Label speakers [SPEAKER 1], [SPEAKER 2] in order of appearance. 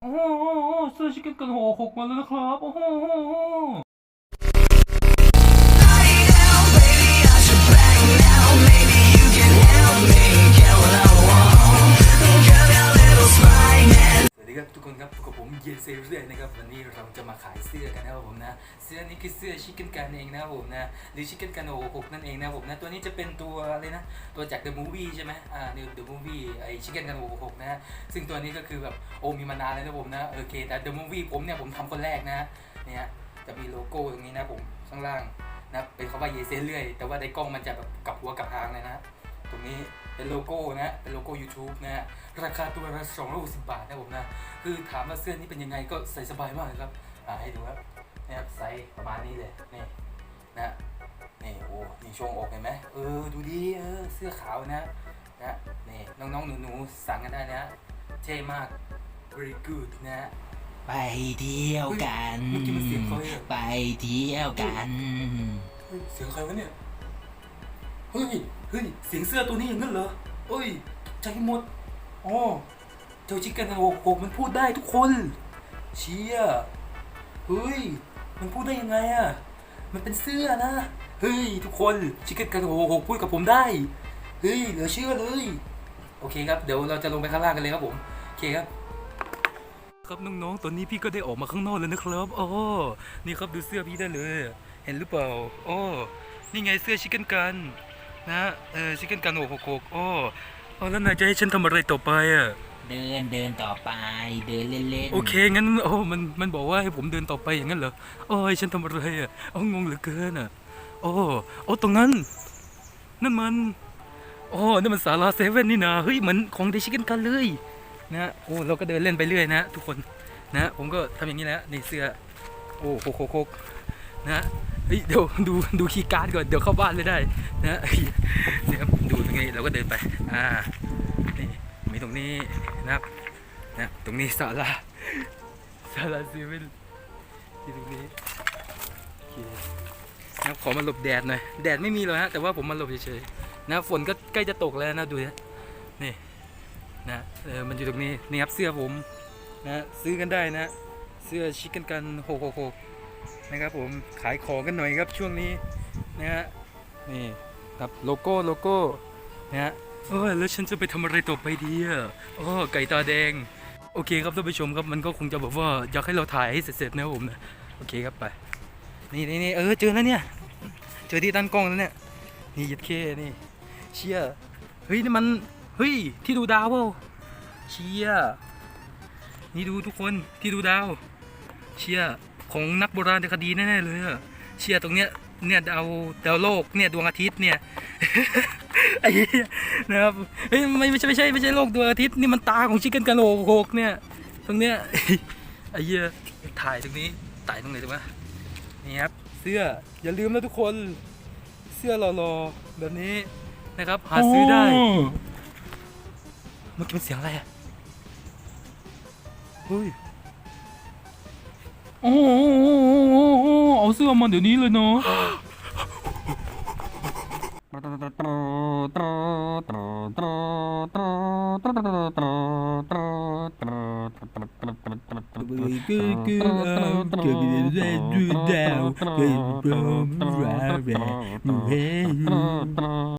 [SPEAKER 1] โอ้โหเสื้อชิคเก้นกันโหหกมาแล้วนะครับ โอ้โห ครับทุกคนครับกับผมเยเซลเซียนะครับวันนี้เราจะมาขายเสื้อกันนะครับผมนะเสื้อนี้คือเสื้อชิคเก้นกันเองนะครับผมนะหรือชิคเก้นกันโอหกนั่นเองนะครับผมนะตัวนี้จะเป็นตัวอะไรนะตัวจาก The Movie ใช่ไหมอ่า The The Movie ไอชิคเก้นกันโอหกนะซึ่งตัวนี้ก็คือแบบโอมีมานานแล้วนะผมนะโอเคแต่ The Movie ผมเนี่ยผมทำคนแรกนะเนี่ยจะมีโลโก้ตรงนี้นะผมข้างล่างนะเป็นคำว่าเยเซเรื่อยแต่ว่าในกล้องมันจะแบบกลับหัวกลับหางเลยนะ ตรงนี้เป็นโลโก้นะเป็นโลโก้ YouTube นะฮะราคาตัวละ260บาทนะผมนะ คือถามว่าเสื้อนี้เป็นยังไงก็ใส่สบายมากเลยครับอ่าให้ดูครับเนี่ยครับไซส์ประมาณนี้เลยนี่นะนี่โอ้นี่ช่วงอกเห็นไหมเออดูดีเออเสื้อขาวนะนะนี่น้องๆหนูๆสั่งกันได้นะเท่มาก very good นะ
[SPEAKER 2] ไปเที่ยวกัน
[SPEAKER 1] เฮ้ยเมื่อกี้มันเสียงใครอะ
[SPEAKER 2] ไปเที่ยวกัน
[SPEAKER 1] เฮ้ยเสียงใครวะเนี่ยเฮ้ยเฮ้ยเสียงเสื้อตัวนี้อย่างนั้นเหรอเฮ้ยตกใจหมดอ๋อเจ้าชิคก้นโกโกมันพูดได้ทุกคน เชียเฮ้ย มันพูดได้ยังไงอะมันเป็นเสื้อนะเฮ้ยทุกคนชิคเก้นกันโกกพูดกับผมได้เฮ้ยเหลือเชื่อเลยโอเคครับเดี๋ยวเราจะลงไปข้างล่างกันเลยครับผมโอเคครับครับน้องๆ ตอนนี้พี่ก็ได้ออกมาข้างนอกแล้วนะครับอ๋อนี่ครับดูเสื้อพี่ได้เลย เห็นหรือเปล่าอ๋อนี่ไงเสื้อชิคเก้นกัน นะเออชิคเก้นกันโอ้โหโกอ๋ออ๋อแล้วนายจะให้ฉันทำอะไรต่อไปอะ
[SPEAKER 2] เดินเดินต่อไป เดินเล่นๆ
[SPEAKER 1] โอเคงั้นโอ้มันมันบอกว่าให้ผมเดินต่อไปอย่างนั้นเหรอโอ้ยฉันทำอะไรอะเอ๋องงเหลือเกินอะโอ้โอ้ตรงนั้น นั่นมันโอ้นั่นมันสาราเซเว่นนี่นะเฮ้ยเหมือนของเดชิคเก้นกันเลยนะโอ้เราก็เดินเล่นไปเรื่อยนะทุกคนนะผมก็ทำอย่างนี้แหละในเสื้อโอ้โคกโคกโคกนะ เฮ้ยเดี๋ยวดูดูคีย์การ์ดก่อนเดี๋ยวเข้าบ้านไม่ได้นะเฮ้ยเดี๋ยดูตรงนี้เราก็เดินไปอ่านี่มีตรงนี้นะครับนะตรงนี้ศาลาศาลาซเว่นที่ตรงนี้นะครับขอมาหลบแดดหน่อยแดดไม่มีหรอกฮะแต่ว่าผมมาหลบเฉยๆนะฝนก็ใกล้จะตกแล้วนะดูนะนี่นะเออมันอยู่ตรงนี้นี่ครับเสื้อผมนะซื้อกันได้นะเสื้อชิคกันกันโหกโหก นะครับผมขายของกันหน่อยครับช่วงนี้นะฮะนี่ครับโลโก้โลโก้นะฮะเออแล้วฉันจะไปทำอะไรต่อไปดีอะอ๋อไก่ตาแดง โอเคครับท่านผู้ชมครับมันก็คงจะแบบว่าอยากให้เราถ่ายให้เสร็จๆนะครับผมนะโอเคครับไปนี่นี่นี่เออเจอแล้วเนี่ยเจอที่ตั้งกล้องแล้วเนี่ยนี่ยัดเคนี่เชียเฮ้ยนี่มันเฮ้ยที่ดูดาวเปล่าเชียนี่ดูทุกคนที่ดูดาวเชียร์ ของนักโบราณคดีแน่ๆเลยอะเชียร์ตรงเนี้ยเนี่ยดาวดาวโลกเนี่ยดวงอาทิตย์เนี่ยไอ้เหี้ยนะครับเฮ้ยไม่ไม่ใช่ไม่ใช่ไม่ใช่โลกดวงอาทิตย์นี่มันตาของชิคเก้นกะโหลกโหกเนี่ยตรงเนี้ยไอ้เหี้ยถ่ายตรงนี้ถ่ายตรงไหนตรงนี้นี่ครับเสื้ออย่าลืมนะทุกคนเสื้อหล่อๆแบบนี้นะครับหาซื้อได้เมื่อกี้มันเสียงอะไรอะเฮ้ยโอ้โห เอาเสื้